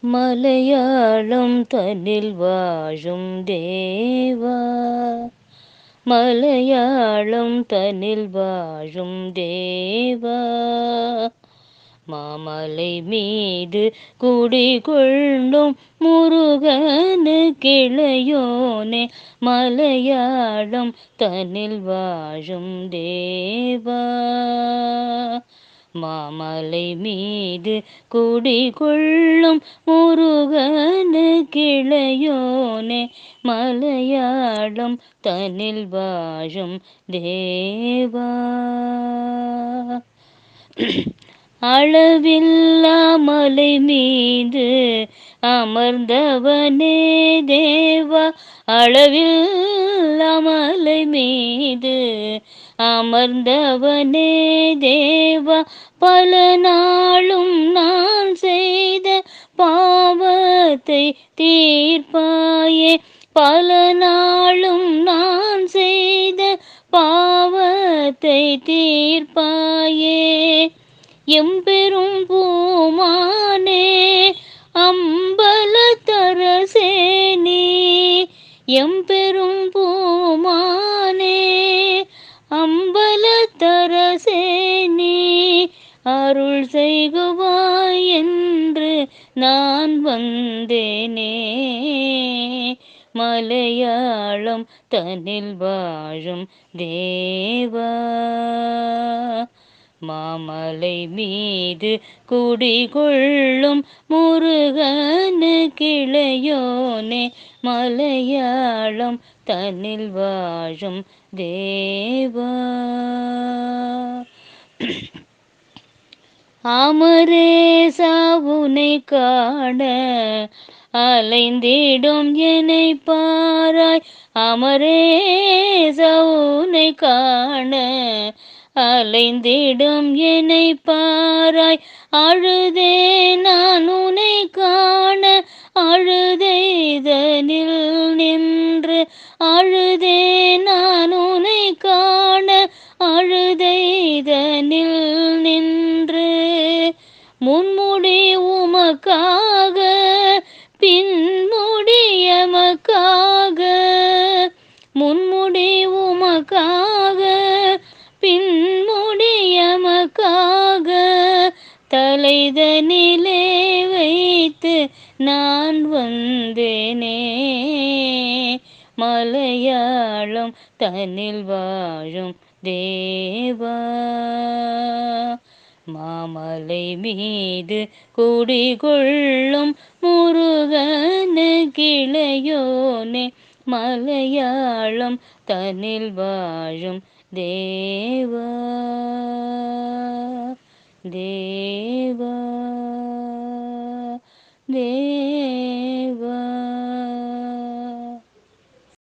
மலையாளம் தன்னில் வாழும் தேவா. மலையாளம் தன்னில் வாழும் தேவா. மாமலை மீது குடிகொள்ளும் முருகனு கிளையோனே மலையாளம் தன்னில் வாழும் தேவா. மாமலை மீது குடிகொள்ளும் முருகனு கிளையோனே மலையாளம் தன்னில் வாழும் தேவா. அளவில்லா மலை மீது அமர்ந்தவனே தேவா. அளவில்லா மலை மீது அமர்ந்தவனே தேவா பல நாளும் நான் செய்த பாவத்தை தீர்ப்பாயே. பல நாளும் நான் செய்த பாவத்தை தீர்ப்பாயே. எம்பெரும் பூமான அருள் செய்குவாய் என்று நான் வந்தேனே. மலையாளம் தன்னில் வாழும் தேவா. மாமலை மீது குடிகொள்ளும் முருகனு கிளையோனே. மலையாளம் தன்னில் வாழும் தேவா. அமரேசாவுனை காண அலைந்திடும் என்னை பாராய். அமரேசாவுனை காண அலைந்திடும் என்னை பாராய். அழுதே நான் உனை காண அழுதே உமக்காக பின்முடிய மக்காக முன்முடி உமக்காக பின்முடிய மக்காக தலைதனிலே வைத்து நான் வந்தேனே. மலையாளம் தன்னில் வாழும் தேவா. மாமலை மீது குடிகொள்ளும் முருகனு கிளையோனே மலையாளம் தன்னில் வாழும் தேவா தேவா தேவா.